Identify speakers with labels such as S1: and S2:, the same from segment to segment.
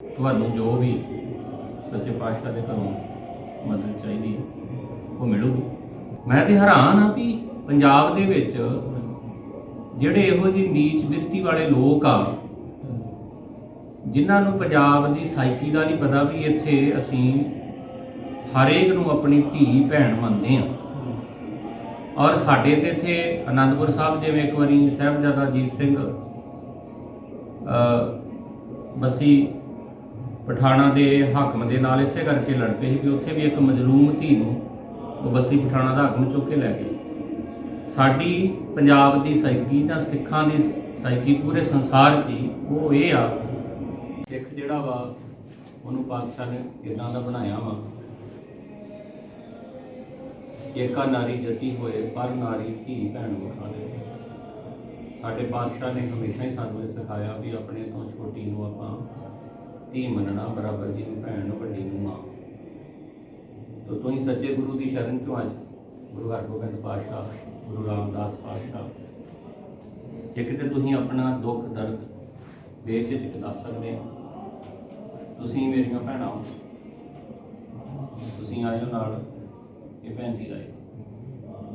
S1: ਤੁਹਾਨੂੰ ਜੋ ਵੀ ਸੱਚੇ ਪਾਤਸ਼ਾਹ ਦੇ ਘਰੋਂ ਮਦਦ ਚਾਹੀਦੀ ਹੈ, ਉਹ ਮਿਲੂਗੀ। ਮੈਂ ਤੇ ਹੈਰਾਨ ਆ ਵੀ ਪੰਜਾਬ ਦੇ ਵਿੱਚ ਜਿਹੜੇ ਇਹੋ ਜਿਹੇ ਨੀਚ ਬਿਰਤੀ ਵਾਲੇ ਲੋਕ ਆ ਜਿਨ੍ਹਾਂ ਨੂੰ ਪੰਜਾਬ ਦੀ ਸਾਈਕੀ ਦਾ ਨਹੀਂ ਪਤਾ ਵੀ ਇੱਥੇ ਅਸੀਂ ਹਰੇਕ ਨੂੰ ਆਪਣੀ ਧੀ ਭੈਣ ਮੰਨਦੇ ਆ ਔਰ ਸਾਡੇ ਤੇ ਇੱਥੇ ਆਨੰਦਪੁਰ ਸਾਹਿਬ ਜਿਵੇਂ ਇੱਕ ਵਾਰੀ ਸਾਹਿਬਜ਼ਾਦਾ ਅਜੀਤ ਸਿੰਘ ਅ ਬਸੀ ਪਠਾਣਾ ਦੇ ਹਾਕਮ ਦੇ ਨਾਲ ਇਸੇ ਕਰਕੇ ਲੜ ਪਏ ਸੀ ਕਿ ਉੱਥੇ ਵੀ ਇੱਕ ਮਜਲੂਮ ਧੀ ਨੂੰ ਉਹ ਬਸੀ ਪਠਾਣਾ ਦਾ ਹਾਕਮ ਚੁੱਕ ਕੇ ਲੈ ਗਏ। ਸਾਡੀ ਪੰਜਾਬ ਦੀ ਸਾਈਕੀ ਜਾਂ ਸਿੱਖਾਂ ਦੀ ਸਾਈਕੀ ਪੂਰੇ ਸੰਸਾਰ ਦੀ ਉਹ ਇਹ ਆ, ਸਿੱਖ ਜਿਹੜਾ ਵਾ, ਉਹਨੂੰ ਪਾਤਸ਼ਾਹ ਨੇ ਇਦਾਂ ਦਾ ਬਣਾਇਆ ਵਾ। ਏਕਾ ਨਾਰੀ ਜੱਟੀ ਹੋਏ, ਪਰ ਨਾਰੀ ਧੀ ਭੈਣ ਵਖਾਵੇ ਸਾਡੇ ਪਾਤਸ਼ਾਹ ਨੇ ਹਮੇਸ਼ਾ ਹੀ ਸਾਨੂੰ ਇਹ ਸਿਖਾਇਆ ਵੀ ਆਪਣੇ ਤੋਂ ਛੋਟੀ ਨੂੰ ਆਪਾਂ ਧੀ ਮੰਨਣਾ ਬਰਾਬਰ ਜੀ ਨੂੰ ਭੈਣ ਨੂੰ ਵੱਡੀ ਨੂੰ ਮਾਂ। ਤੋ ਤੁਸੀਂ ਸੱਚੇ ਗੁਰੂ ਦੀ ਸ਼ਰਨ ਚੋਂ ਅੱਜ ਗੁਰੂ ਹਰਗੋਬਿੰਦ ਪਾਤਸ਼ਾਹ, ਗੁਰੂ ਰਾਮਦਾਸ ਪਾਤਸ਼ਾਹ। ਜੇ ਕਿਤੇ ਤੁਸੀਂ ਆਪਣਾ ਦੁੱਖ, ਦਰਦ ਬੇਝਿਜਕ ਦੱਸ ਸਕਦੇ ਹੋ, ਤੁਸੀਂ ਮੇਰੀਆਂ ਭੈਣਾਂ ਹੋ। ਤੁਸੀਂ ਆਇਓ ਨਾਲ, ਇਹ ਭੈਣ ਦੀ ਆਏ।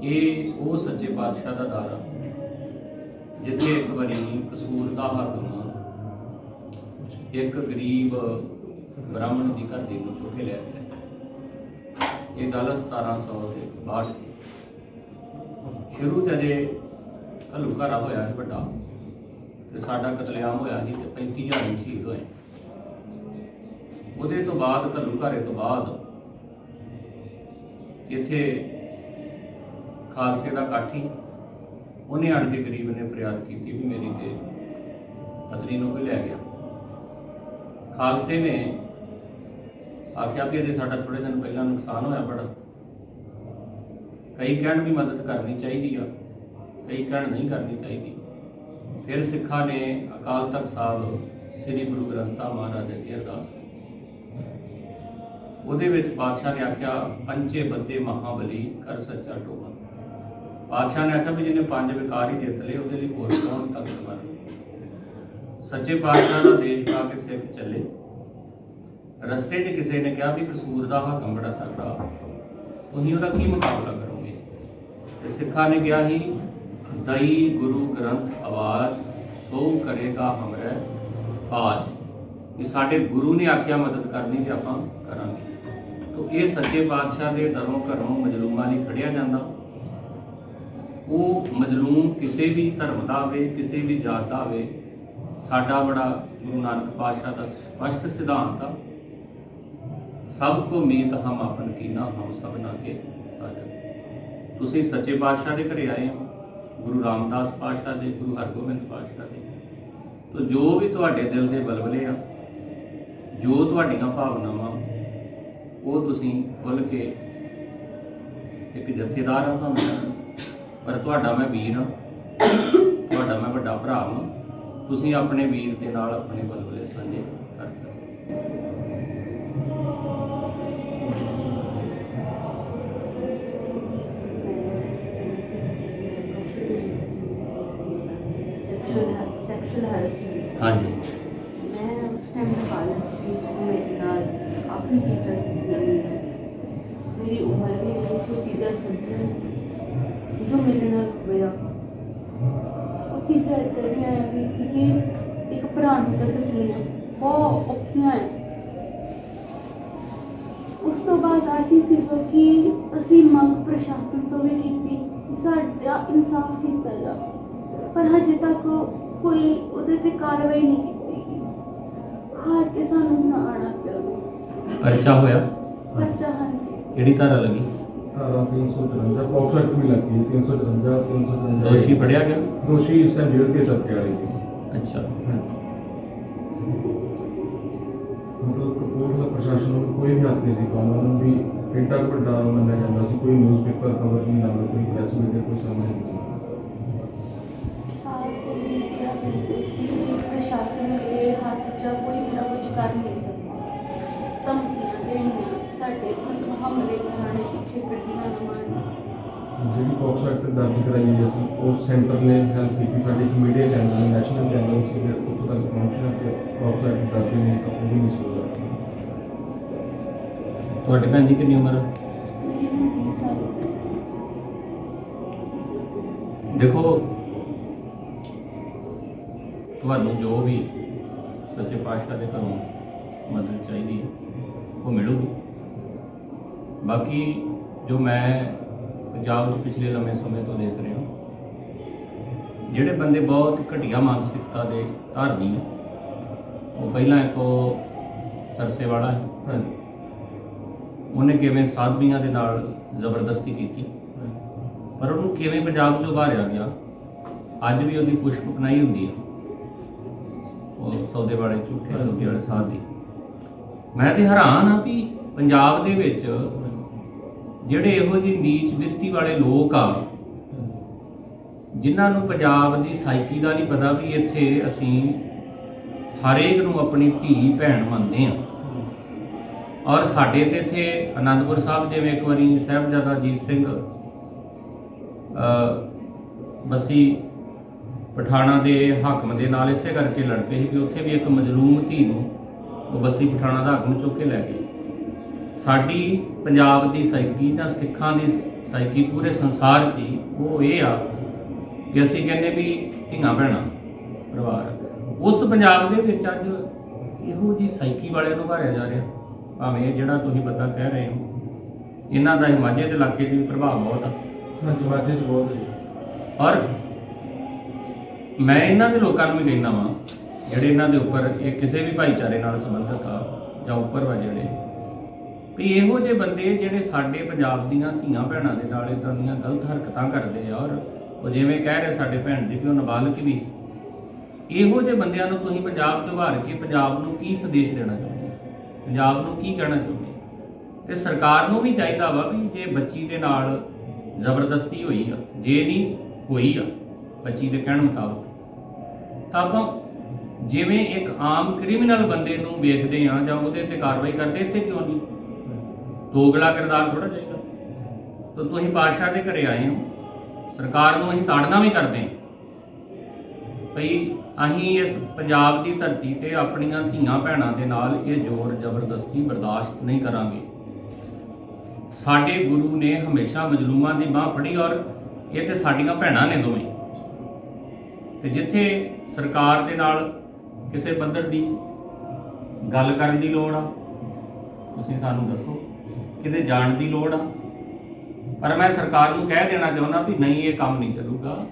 S1: ਇਹ ਉਹ ਸੱਚੇ ਪਾਤਸ਼ਾਹ ਦਾ ਦਾਰਾ, ਜਿੱਥੇ ਇੱਕ ਵਾਰੀ ਕਸੂਰ ਦਾ ਹਾਕਮ ਇੱਕ ਗਰੀਬ ਬ੍ਰਾਹਮਣ ਦੀ ਘਰ ਦੇ ਨੂੰ ਚੁੱਕ ਲੈ ਗਿਆ ਇਹ ਗੱਲ 1700 ਦੇ ਬਾਅਦ ਸ਼ੁਰੂ ਚ ਅਜੇ ਘੱਲੂਘਾਰਾ ਹੋਇਆ ਸੀ ਵੱਡਾ ਤੇ ਸਾਡਾ ਕਤਲੇਆਮ ਹੋਇਆ ਸੀ ਤੇ 35000 ਹੀ ਸ਼ਹੀਦ ਹੋਏ। ਉਹਦੇ ਤੋਂ ਬਾਅਦ ਘੱਲੂਘਾਰੇ ਤੋਂ ਬਾਅਦ ਇੱਥੇ ਖਾਲਸੇ ਦਾ ਕਾਠੀ ਉਹਨੇ ਆਣ ਕੇ ਗਰੀਬ ਨੇ ਫਰਿਆਦ ਕੀਤੀ ਵੀ ਮੇਰੀ ਤੇ ਪਤਨੀ ਨੂੰ ਕੋਈ ਲੈ ਗਿਆ। ਖਾਲਸੇ ਨੇ ਆਖਿਆ ਵੀ ਇਹਦੇ ਸਾਡਾ ਥੋੜੇ ਦਿਨ ਪਹਿਲਾਂ ਨੁਕਸਾਨ ਹੋਇਆ ਬੜਾ ਕਈ ਕਹਿਣ ਵੀ ਮਦਦ ਕਰਨੀ ਚਾਹੀਦੀ ਆ, ਕਈ ਕਹਿਣ ਨਹੀਂ ਕਰਨੀ ਚਾਹੀਦੀ। ਫਿਰ ਸਿੱਖਾਂ ਨੇ ਅਕਾਲ ਤਖਤ ਸਾਹਿਬ, ਸ੍ਰੀ ਗੁਰੂ ਗ੍ਰੰਥ ਸਾਹਿਬ ਮਹਾਰਾਜ ਦੀ ਅਰਦਾਸ ਕੀਤੀ। ਉਹਦੇ ਵਿੱਚ ਪਾਤਸ਼ਾਹ ਨੇ ਆਖਿਆ ਪੰਚੇ ਬੱਦੇ ਮਹਾਬਲੀ ਕਰ ਸੱਚਾ ਟੋਆ ਪਾਤਸ਼ਾਹ ਨੇ ਆਖਿਆ ਵੀ ਜਿਹਨੇ ਪੰਜ ਵਿਕਾਰ ਹੀ ਜਿੱਤ ਲਏ, ਉਹਦੇ ਲਈ ਹੋਰ ਕੌਣ ਤਖ਼ਤ ਤਾਕਤਵਰ ਸੱਚੇ ਪਾਤਸ਼ਾਹ ਦਾ ਦੇਸ਼ ਪਾ ਕੇ ਸਿੱਖ ਚੱਲੇ। ਰਸਤੇ 'ਚ ਕਿਸੇ ਨੇ ਕਿਹਾ ਵੀ ਕਸੂਰ ਦਾ ਹਾਕਮ ਬੜਾ ਤਕੜਾ। ਤੁਸੀਂ ਉਹਦਾ ਕੀ ਮੁਕਾਬਲਾ ਕਰੋਗੇ? ਤੇ ਸਿੱਖਾਂ ਨੇ ਕਿਹਾ ਹੀ ਦਈ ਗੁਰੂ ਗ੍ਰੰਥ ਆਵਾਜ਼, ਸੋ ਕਰੇਗਾ ਹਮਰੇ ਬਾਜ ਇਹ ਸਾਡੇ ਗੁਰੂ ਨੇ ਆਖਿਆ ਮਦਦ ਕਰਨੀ ਤੇ ਆਪਾਂ ਕਰਾਂਗੇ। ਤੋ ਇਹ ਸੱਚੇ ਪਾਤਸ਼ਾਹ ਦੇ ਦਰੋਂ ਘਰੋਂ ਮਜਲੂਮਾਂ ਲਈ ਖੜਿਆ ਜਾਂਦਾ। ਉਹ ਮਜਲੂਮ ਕਿਸੇ ਵੀ ਧਰਮ ਦਾ ਹੋਵੇ ਕਿਸੇ ਵੀ ਜਾਤ ਦਾ ਹੋਵੇ ਸਾਡਾ ਬੜਾ ਗੁਰੂ ਨਾਨਕ ਪਾਤਸ਼ਾਹ ਦਾ ਸਪਸ਼ਟ ਸਿਧਾਂਤ ਆ। ਸਭ ਕੋ ਮੀਤ ਹਮ ਆਪਨ ਕੀਨਾ, ਹਮ ਸਭਨਾ ਕੇ ਸਾਜਨ। ਤੁਸੀਂ ਸੱਚੇ ਪਾਤਸ਼ਾਹ ਦੇ ਘਰੇ ਆਏ ਹੋ, ਗੁਰੂ ਰਾਮਦਾਸ ਪਾਤਸ਼ਾਹ ਦੇ, ਗੁਰੂ ਹਰਗੋਬਿੰਦ ਪਾਤਸ਼ਾਹ ਦੇ। ਤੋ ਜੋ ਵੀ ਤੁਹਾਡੇ ਦਿਲ ਦੇ ਬਲਬਲੇ ਆ, ਜੋ ਤੁਹਾਡੀਆਂ ਭਾਵਨਾਵਾਂ, ਉਹ ਤੁਸੀਂ ਖੁੱਲ ਕੇ ਇੱਕ ਜਥੇਦਾਰ ਹਾਂ ਭਾਵੇਂ। ਪਰ ਤੁਹਾਡਾ ਮੈਂ ਵੀਰ ਹਾਂ ਤੁਹਾਡਾ ਮੈਂ ਵੱਡਾ ਭਰਾ ਹਾਂ ਤੁਸੀਂ ਆਪਣੇ ਵੀਰ ਦੇ ਨਾਲ ਆਪਣੇ ਬਲਬਲੇ ਸਾਂਝੇ ਕਰ ਸਕਦੇ ਹੋ।
S2: ਸੈਕਸ਼ੂਅਲ ਸੈਕਸ਼ੂਅਲ ਹੈਰੈਸਮੈਂਟ
S1: ਹਾਂਜੀ।
S2: ਮੈਂ ਉਸ ਟਾਈਮ ਦਾ ਪਾਲਣ ਸੀ ਮੇਰੇ ਨਾਲ ਕਾਫੀ ਚੀਜ਼ਾਂ ਹੋਈਆਂ ਮੇਰੀ ਉਮਰ ਵੀ ਉਹ ਕੁਝ ਚੀਜ਼ਾਂ ਸਮਝਣ ਜੋ ਮੇਰੇ ਨਾਲ ਹੋਇਆ ਉਹ ਚੀਜ਼ਾਂ ਇੱਦਾਂ ਦੀਆਂ ਆ ਵੀ ਕਿ ਇੱਕ ਭਰਾ ਨੂੰ ਤਾਂ ਤਸਲੀਮ ਬਹੁਤ ਔਖੀਆਂ ਹੈ। ਉਸ ਤੋਂ ਬਾਅਦ ਆ ਕੀ ਸੀਗਾ ਕਿ ਅਸੀਂ ਮੰਗ ਪ੍ਰਸ਼ਾਸਨ ਤੋਂ ਵੀ ਕੀਤੀ ਕਿ ਸਾਡਾ ਇਨਸਾਫ ਕੀਤਾ ਜਾਵੇ। ਪਰ ਹਜੇ ਤੱਕ ਕੋਈ ਉਹਦੇ ਤੇ ਕਾਰਵਾਈ ਨਹੀਂ ਕੀਤੀ ਗਈ। ਹਾਰ ਕੇ ਸਾਨੂੰ ਨਾ ਆਣਾ ਪਿਆ।
S1: ਪਰਚਾ ਹੋਇਆ?
S2: ਬੱਚਾ ਹਾਂਜੀ।
S1: ਕਿਹੜੀ ਧਾਰਾ ਲੱਗੀ?
S3: ਧਾਰਾ 353 ਪੌਕਸੋ ਐਕਟ ਵੀ ਲੱਗੀ 353 353
S1: ਦੋਸ਼ੀ ਫੜਿਆ ਗਿਆ?
S3: ਦੋਸ਼ੀ ਇਸ ਟਾਈਮ ਜੇਲ੍ਹ ਦੇ ਸਦਕੇ ਵਾਲੀ ਜੀ
S1: ਅੱਛਾ।
S3: ਮਤਲਬ ਕਪੂਰਥਲਾ ਪ੍ਰਸ਼ਾਸਨ ਨੂੰ ਕੋਈ ਵੀ ਹੱਥ ਨਹੀਂ ਸੀ ਪਾਉਣਾ। ਉਹਨਾਂ ਨੂੰ ਵੀ ਐਡਾ ਵੱਡਾ ਮੰਨਿਆ ਜਾਂਦਾ ਸੀ ਕੋਈ ਨਿਊਜ਼ਪੇਪਰ ਕਵਰ ਨਹੀਂ ਲਾਉਂਦਾ ਕੋਈ ਪ੍ਰੈਸ ਮੀਡੀਆ ਕੋਈ ਸਾਹਮਣੇ ਨਹੀਂ ਸੀ।
S2: ਪ੍ਰਸ਼ਾਸਨ ਮੇਰੇ ਹੱਥ 'ਚ ਕੋਈ ਮੇਰਾ ਕੁਝ ਕਰ ਨਹੀਂ ਸਕਦਾ। ਧਮਕੀਆਂ ਦੇਣੀਆਂ ਸਾਡੇ ਮਤਲਬ ਹਮਲੇ ਕਰਾਣੇ ਪਿੱਛੇ ਗੱਡੀਆਂ ਲਵਾਉਣੀਆਂ
S3: ਜਿਹੜੀ ਪੌਕਸੋ ਐਕਟ ਦਰਜ ਕਰਾਈ ਹੋਈ ਸੀ ਉਹ ਸੈਂਟਰ ਨੇ ਹੈਲਪ ਕੀਤੀ ਸਾਡੇ ਇੱਕ ਮੀਡੀਆ ਚੈਨਲ ਨੇ ਨੈਸ਼ਨਲ ਚੈਨਲ ਸੀ, ਫਿਰ ਉੱਥੋਂ ਤੱਕ ਪਹੁੰਚਿਆ ਕਿ ਪੌਕਸੋ ਐਕਟ ਦਰਜ ਨਹੀਂ ਤਾਂ ਉਹ ਵੀ ਨਹੀਂ ਸੀ
S1: ਤੁਹਾਡੇ ਭੈਣ ਦੀ ਕਿੰਨੀ ਉਮਰ ਹੈ ਦੇਖੋ, ਤੁਹਾਨੂੰ ਜੋ ਵੀ ਸੱਚੇ ਪਾਤਸ਼ਾਹ ਦੇ ਘਰੋਂ ਮਦਦ ਚਾਹੀਦੀ ਹੈ, ਉਹ ਮਿਲੂਗੀ। ਬਾਕੀ ਜੋ ਮੈਂ ਪੰਜਾਬ ਵਿੱਚ ਪਿਛਲੇ ਲੰਮੇ ਸਮੇਂ ਤੋਂ ਦੇਖ ਰਹੇ ਹੋ। ਜਿਹੜੇ ਬੰਦੇ ਬਹੁਤ ਘਟੀਆ ਮਾਨਸਿਕਤਾ ਦੇ ਧਾਰਨੀ ਹੈ ਉਹ ਪਹਿਲਾਂ ਇੱਕ ਉਹ ਸਰਸੇ ਵਾਲਾ ਹੈ ਉਹਨੇ ਕਿਵੇਂ ਸਾਧਵੀਆਂ ਦੇ ਨਾਲ ਜ਼ਬਰਦਸਤੀ ਕੀਤੀ, ਪਰ ਉਹਨੂੰ ਕਿਵੇਂ ਪੰਜਾਬ 'ਚੋਂ ਉਭਾਰਿਆ ਗਿਆ, ਅੱਜ ਵੀ ਉਹਦੀ ਪੁਸ਼ਪ ਬਣਾਈ ਹੁੰਦੀ ਹੈ ਉਹ ਸੌਦੇ ਵਾਲੇ ਝੂਠੇ ਸੌਦੇ ਵਾਲੇ ਸਾਧ ਦੀ। ਮੈਂ ਤੇ ਹੈਰਾਨ ਆ ਵੀ ਪੰਜਾਬ ਦੇ ਵਿੱਚ ਜਿਹੜੇ ਇਹੋ ਜਿਹੇ ਨੀਚ ਬਿਰਤੀ ਵਾਲੇ ਲੋਕ ਆ, ਜਿਨ੍ਹਾਂ ਨੂੰ ਪੰਜਾਬ ਦੀ ਸਾਈਕੀ ਦਾ ਨਹੀਂ ਪਤਾ ਵੀ ਇੱਥੇ ਅਸੀਂ ਹਰੇਕ ਨੂੰ ਆਪਣੀ ਧੀ, ਭੈਣ ਮੰਨਦੇ ਆ ਔਰ ਸਾਡੇ ਤੇ ਇੱਥੇ ਆਨੰਦਪੁਰ ਸਾਹਿਬ ਜਿਵੇਂ ਇੱਕ ਵਾਰੀ ਸਾਹਿਬਜ਼ਾਦਾ ਅਜੀਤ ਸਿੰਘ, ਅ, ਬਸੀ ਪਠਾਣਾ ਦੇ ਹਾਕਮ ਦੇ ਨਾਲ ਇਸੇ ਕਰਕੇ ਲੜ ਪਏ ਸੀ ਕਿ ਉੱਥੇ ਵੀ ਇੱਕ ਮਜਲੂਮ ਧੀ ਨੂੰ ਉਹ ਬਸੀ ਪਠਾਣਾ ਦਾ ਹਾਕਮ ਚੁੱਕ ਕੇ ਲੈ ਗਏ। ਸਾਡੀ ਪੰਜਾਬ ਦੀ ਸਾਈਕੀ ਜਾਂ ਸਿੱਖਾਂ ਦੀ ਸਾਈਕੀ ਪੂਰੇ ਸੰਸਾਰ ਦੀ ਉਹ ਇਹ ਆ ਕਿ ਅਸੀਂ ਕਹਿੰਦੇ ਵੀ ਧੀਆਂ ਭੈਣਾਂ ਪਰਿਵਾਰ। ਉਸ ਪੰਜਾਬ ਦੇ ਵਿੱਚ ਅੱਜ ਇਹੋ ਜੀ ਸਾਈਕੀ ਵਾਲਿਆਂ ਨੂੰ ਭਾਰਿਆ ਜਾ ਰਿਹਾ। ਭਾਵੇਂ ਜਿਹੜਾ ਤੁਸੀਂ ਬੰਦਾ ਕਹਿ ਰਹੇ ਹੋ ਇਹਨਾਂ ਦਾ ਹਿਮਾਚਲ ਦੇ ਇਲਾਕੇ 'ਚ ਵੀ ਪ੍ਰਭਾਵ ਬਹੁਤ ਆ।
S3: ਹਾਂਜੀ 'ਚ ਬਹੁਤ ਹੈ।
S1: ਔਰ ਮੈਂ ਇਹਨਾਂ ਦੇ ਲੋਕਾਂ ਨੂੰ ਵੀ ਕਹਿੰਦਾ ਵਾਂ ਜਿਹੜੇ ਇਹਨਾਂ ਦੇ ਉੱਪਰ ਇਹ ਕਿਸੇ ਵੀ ਭਾਈਚਾਰੇ ਨਾਲ ਸੰਬੰਧਿਤ ਆ ਜਾਂ ਉੱਪਰ ਵਾ ਜਿਹੜੇ ਵੀ ਇਹੋ ਜਿਹੇ ਬੰਦੇ ਜਿਹੜੇ ਸਾਡੇ ਪੰਜਾਬ ਦੀਆਂ ਧੀਆਂ ਭੈਣਾਂ ਦੇ ਨਾਲ ਇਦਾਂ ਦੀਆਂ ਗਲਤ ਹਰਕਤਾਂ ਕਰਦੇ ਆ ਔਰ ਉਹ ਜਿਵੇਂ ਕਹਿ ਰਹੇ ਸਾਡੇ ਭੈਣ ਦੀ ਵੀ ਉਹ ਨਾਬਾਲਗ ਵੀ। ਇਹੋ ਜਿਹੇ ਬੰਦਿਆਂ ਨੂੰ ਤੁਸੀਂ ਪੰਜਾਬ 'ਚ ਉਭਾਰ ਕੇ ਪੰਜਾਬ ਨੂੰ ਕੀ ਸੰਦੇਸ਼ ਦੇਣਾ ਚਾਹੁੰਦੇ ਪੰਜਾਬ ਨੂੰ ਕੀ ਕਹਿਣਾ ਚਾਹੁੰਦੇ ਹੋ? ਤੇ ਸਰਕਾਰ ਨੂੰ ਵੀ ਚਾਹੀਦਾ ਵਾ ਵੀ ਜੇ ਬੱਚੀ ਦੇ ਨਾਲ ਜ਼ਬਰਦਸਤੀ ਹੋਈ ਆ, ਜੇ ਨਹੀਂ, ਹੋਈ ਆ, ਬੱਚੀ ਦੇ ਕਹਿਣ ਮੁਤਾਬਕ। ਤਾਂ ਆਪਾਂ ਜਿਵੇਂ ਇੱਕ ਆਮ ਕ੍ਰਿਮੀਨਲ ਬੰਦੇ ਨੂੰ ਵੇਖਦੇ ਆ ਜਾਂ ਉਹਦੇ ਤੇ ਕਾਰਵਾਈ ਕਰਦੇ, ਇੱਥੇ ਕਿਉਂ ਨਹੀਂ? ਦੋਗਲਾ ਕਿਰਦਾਰ ਥੋੜਾ ਜਾਏਗਾ ਤਾਂ ਤੁਸੀਂ ਪਾਤਸ਼ਾਹ ਦੇ ਘਰੇ ਆਏ ਹੋ। ਸਰਕਾਰ ਨੂੰ ਅਸੀਂ ਤਾੜਨਾ ਵੀ ਕਰਦੇ ਹਾਂ। ਭਈ ਅਸੀਂ ਇਸ ਪੰਜਾਬ ਦੀ ਧਰਤੀ ਤੇ ਆਪਣੀਆਂ ਧੀਆਂ ਭੈਣਾਂ ਦੇ ਨਾਲ ਇਹ ਜ਼ੋਰ ਜ਼ਬਰਦਸਤੀ ਬਰਦਾਸ਼ਤ ਨਹੀਂ ਕਰਾਂਗੇ। ਸਾਡੇ ਗੁਰੂ ਨੇ ਹਮੇਸ਼ਾ ਮਜਲੂਮਾਂ ਦੀ ਬਾਹ ਫੜੀ ਔਰ ਇਹ ਤੇ ਸਾਡੀਆਂ ਭੈਣਾਂ ਨੇ ਦੋਵੇਂ। ਤੇ ਜਿੱਥੇ ਸਰਕਾਰ ਦੇ ਨਾਲ ਕਿਸੇ ਪੱਧਰ ਦੀ ਗੱਲ ਕਰਨ ਦੀ ਲੋੜ ਆ, ਤੁਸੀਂ ਸਾਨੂੰ ਦੱਸੋ। ਕਿਤੇ ਜਾਣ ਦੀ ਲੋੜ ਆ। ਪਰ ਮੈਂ ਸਰਕਾਰ ਨੂੰ ਕਹਿ ਦੇਣਾ ਚਾਹੁੰਦਾ ਵੀ ਨਹੀਂ, ਇਹ ਕੰਮ ਨਹੀਂ ਚੱਲੂਗਾ।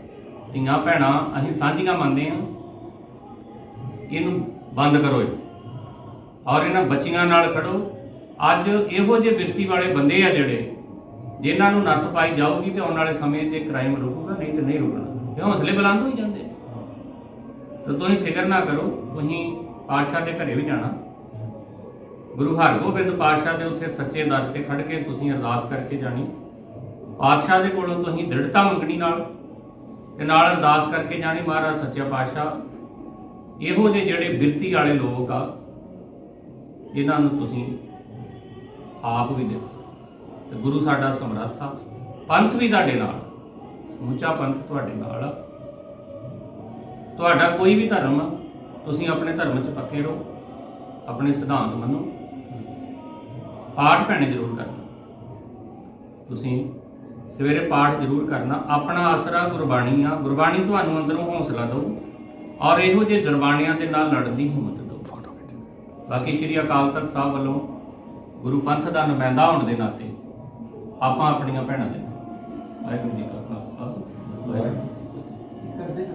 S1: ਧੀਆਂ ਭੈਣਾਂ, ਅਸੀਂ ਸਾਂਝੀਆਂ ਮੰਨਦੇ ਆ ਇਹਨੂੰ ਬੰਦ ਕਰੋ ਇਹ ਔਰ ਇਹਨਾਂ ਬੱਚੀਆਂ ਨਾਲ ਖੜੋ। ਅੱਜ ਇਹੋ ਜਿਹੇ ਬਿਰਤੀ ਵਾਲੇ ਬੰਦੇ ਆ ਜਿਹੜੇ, ਜਿਨ੍ਹਾਂ ਨੂੰ ਨੱਥ ਪਾਈ ਜਾਊਗੀ ਤੇ ਆਉਣ ਵਾਲੇ ਸਮੇਂ 'ਤੇ ਕ੍ਰਾਈਮ ਰੁਕੂਗਾ, ਨਹੀਂ ਤੇ ਨਹੀਂ ਰੁਕਣਾ। ਇਹ ਹੌਸਲੇ ਬੁਲੰਦ ਹੋਈ ਜਾਂਦੇ ਤਾਂ ਤੁਸੀਂ ਫਿਕਰ ਨਾ ਕਰੋ, ਤੁਸੀਂ ਪਾਤਸ਼ਾਹ ਦੇ ਘਰੇ ਵੀ ਜਾਣਾ। ਗੁਰੂ ਹਰਗੋਬਿੰਦ ਪਾਤਸ਼ਾਹ ਦੇ ਉੱਥੇ ਸੱਚੇ ਦਰ ਤੇ ਖੜ ਕੇ ਤੁਸੀਂ ਅਰਦਾਸ ਕਰਕੇ ਜਾਣੀ। ਪਾਤਸ਼ਾਹ ਦੇ ਕੋਲੋਂ ਤੁਸੀਂ ਦ੍ਰਿੜਤਾ ਮੰਗਣੀ ਨਾਲ ਤੇ ਨਾਲ ਅਰਦਾਸ ਕਰਕੇ ਜਾਣੀ ਮਹਾਰਾਜ ਸੱਚੇ ਪਾਤਸ਼ਾਹ। ਇਹੋ ਜਿਹੇ ਜਿਹੜੇ ਬਿਰਤੀ ਵਾਲੇ ਲੋਕ ਆ ਇਹਨਾਂ ਨੂੰ ਤੁਸੀਂ ਆਪ ਵੀ ਦੇਖੋ। ਤੇ ਗੁਰੂ ਸਾਡਾ ਸਮਰੱਥ ਆ। ਪੰਥ ਵੀ ਤੁਹਾਡੇ ਨਾਲ, ਸਮੁੱਚਾ ਪੰਥ ਤੁਹਾਡੇ ਨਾਲ ਆ। ਤੁਹਾਡਾ ਕੋਈ ਵੀ ਧਰਮ ਆ, ਤੁਸੀਂ ਆਪਣੇ ਧਰਮ 'ਚ ਪੱਕੇ ਰਹੋ, ਆਪਣੇ ਸਿਧਾਂਤ ਮੰਨੋ। ਪਾਠ ਭੈਣੇ ਜ਼ਰੂਰ ਕਰਨਾ। ਤੁਸੀਂ ਸਵੇਰੇ ਪਾਠ ਜ਼ਰੂਰ ਕਰਨਾ। ਆਪਣਾ ਆਸਰਾ ਗੁਰਬਾਣੀ ਆ। ਗੁਰਬਾਣੀ ਤੁਹਾਨੂੰ ਅੰਦਰੋਂ ਹੌਸਲਾ ਦਿਓ ਔਰ ਇਹੋ ਜਿਹੇ ਜਰਬਾਣਿਆਂ ਦੇ ਨਾਲ ਲੜਨ ਦੀ ਹਿੰਮਤ ਦਿਓ ਬਾਕੀ ਸ਼੍ਰੀ ਅਕਾਲ ਤਖਤ ਸਾਹਿਬ ਵੱਲੋਂ ਗੁਰੂ ਪੰਥ ਦਾ ਨੁਮਾਇੰਦਾ ਹੋਣ ਦੇ ਨਾਤੇ ਆਪਾਂ ਆਪਣੀਆਂ ਭੈਣਾਂ ਦੇ ਵਾਹਿਗੁਰੂ ਜੀ ਕਾ ਖਾਲਸਾ। ਵਾਹਿਗੁਰੂ ਜੀ